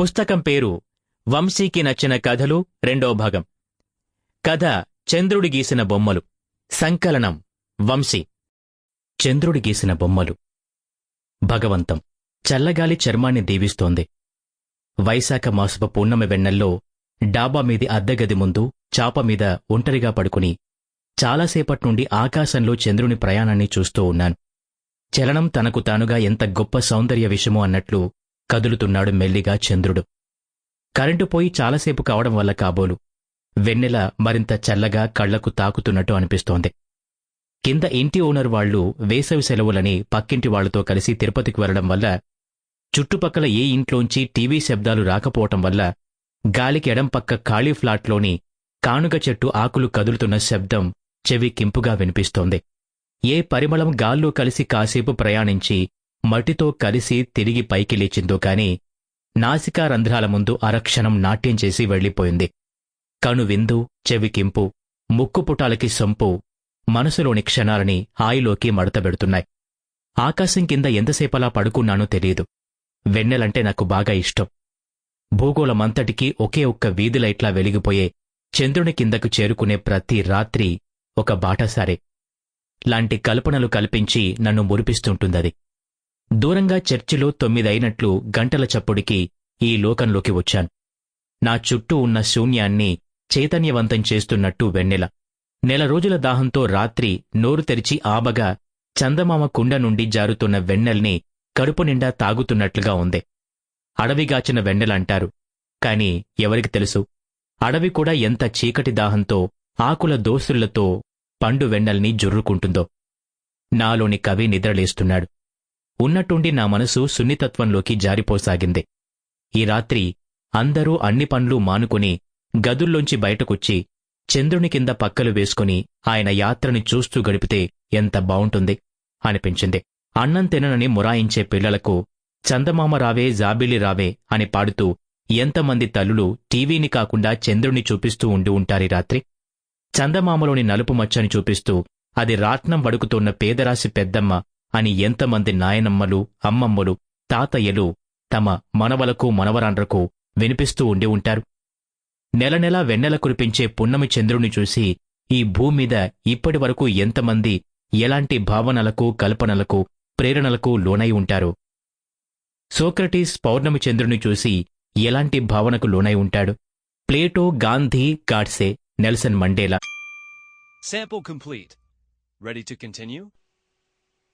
పుస్తకం పేరు వంశీకి నచ్చిన కథలు రెండో భాగం. కథ చంద్రుడి గీసిన బొమ్మలు. సంకలనం వంశీ. చంద్రుడి గీసిన బొమ్మలు. భగవంతం. చల్లగాలి చర్మాన్ని దీవిస్తోంది. వైశాఖ మాసపు పూర్ణమి వెన్నెల్లో డాబా మీది అద్దెగది ముందు చాప మీద ఒంటరిగా పడుకుని చాలాసేపటి నుండి ఆకాశంలో చంద్రుని ప్రయాణాన్ని చూస్తూ ఉన్నాను. చలనం తనకు తానుగా ఎంత గొప్ప సౌందర్య విషయమో అన్నట్లు కదులుతున్నాడు మెల్లిగా చంద్రుడు. కరెంటు పోయి చాలాసేపు కావడం వల్ల కాబోలు. వెన్నెల మరింత చల్లగా కళ్ళకు తాకుతున్నట్టు అనిపిస్తోంది. కింద ఇంటి ఓనర్ వాళ్ళు వేసవి సెలవులని పక్కింటి వాళ్ళతో కలిసి తిరుపతికి వెళ్ళడం వల్ల చుట్టుపక్కల ఏ ఇంట్లోంచి టీవీ శబ్దాలు రాకపోవటం వల్ల గాలికి ఎడంపక్క ఖాళీ ఫ్లాట్లోని కానుగ చెట్టు ఆకులు కదులుతున్న శబ్దం చెవి కింపుగా వినిపిస్తోంది. ఏ పరిమళం గాల్లో కలిసి కాసేపు ప్రయాణించి మట్టితో కలిసి తిరిగి పైకి లేచిందో కాని నాసికా రంధ్రాల ముందు అరక్షణం నాట్యం చేసి వెళ్ళిపోయింది కను విందు చెవికింపు ముక్కు పుటాలకి సొంపు మనసులోని క్షణాలని హాయిలోకి మడతబెడుతున్నాయి. ఆకాశం కింద ఎంతసేపలా పడుకున్నానో తెలియదు. వెన్నెలంటే నాకు బాగా ఇష్టం. భూగోళమంతటికీ ఒకే ఒక్క వీధి లైట్లా వెలిగిపోయే చంద్రుని కిందకు చేరుకునే ప్రతి రాత్రి ఒక బాటసారే. లాంటి కల్పనలు కల్పించి నన్ను మురిపిస్తుంటుందది. దూరంగా చర్చిలో తొమ్మిదైనట్లు గంటల చప్పుడికి ఈ లోకంలోకి వచ్చాను. నా చుట్టూ ఉన్న శూన్యాన్ని చైతన్యవంతం చేస్తున్నట్టు వెన్నెల. నెల రోజుల దాహంతో రాత్రి నోరు తెరిచి ఆబగా చందమామ కుండ నుండి జారుతున్న వెన్నెల్ని కడుపు నిండా తాగుతున్నట్లుగా ఉంది. అడవిగాచిన వెన్నెలంటారు కాని ఎవరికి తెలుసు? అడవి కూడా ఎంత చీకటి దాహంతో ఆకుల దోసుళ్ళతో పండు వెన్నెల్ని జుర్రుకుంటుందో. నాలోని కవి నిద్రలేస్తున్నాడు. ఉన్నట్టుండి నా మనసు సున్నితత్వంలోకి జారిపోసాగింది. ఈ రాత్రి అందరూ అన్ని పనులు మానుకుని గదుల్లోంచి బయటకొచ్చి చంద్రుని కింద పక్కలు వేసుకుని ఆయన యాత్రని చూస్తూ గడిపితే ఎంత బావుంటుంది అనిపించింది. అన్నం తిననని మురాయించే పిల్లలకు చందమామ రావే జాబిలి రావే అని పాడుతూ ఎంతమంది తల్లులు టీవీని కాకుండా చంద్రుణ్ణి చూపిస్తూ ఉండి ఉంటారు రాత్రి. చందమామలోని నలుపు మచ్చని చూపిస్తూ అది రాట్నం వడుకుతున్న పేదరాశి పెద్దమ్మ అని ఎంతమంది నాయనమ్మలు అమ్మమ్మలు తాతయ్యలు తమ మనవలకు మనవరాండ్రకు వినిపిస్తూ ఉండి ఉంటారు నెల నెల వెన్నెల కురిపించే పున్నమి చంద్రుని చూసి ఈ భూమీద ఇప్పటి వరకు ఎంతమంది ఎలాంటి భావనలకు కల్పనలకు ప్రేరణలకు లోనై ఉంటారు సోక్రటీస్ పౌర్ణమి చంద్రుని చూసి ఎలాంటి భావనకు లోనై ఉంటాడు Plato Gandhi Godse Nelson Mandela Sample complete. Ready to continue?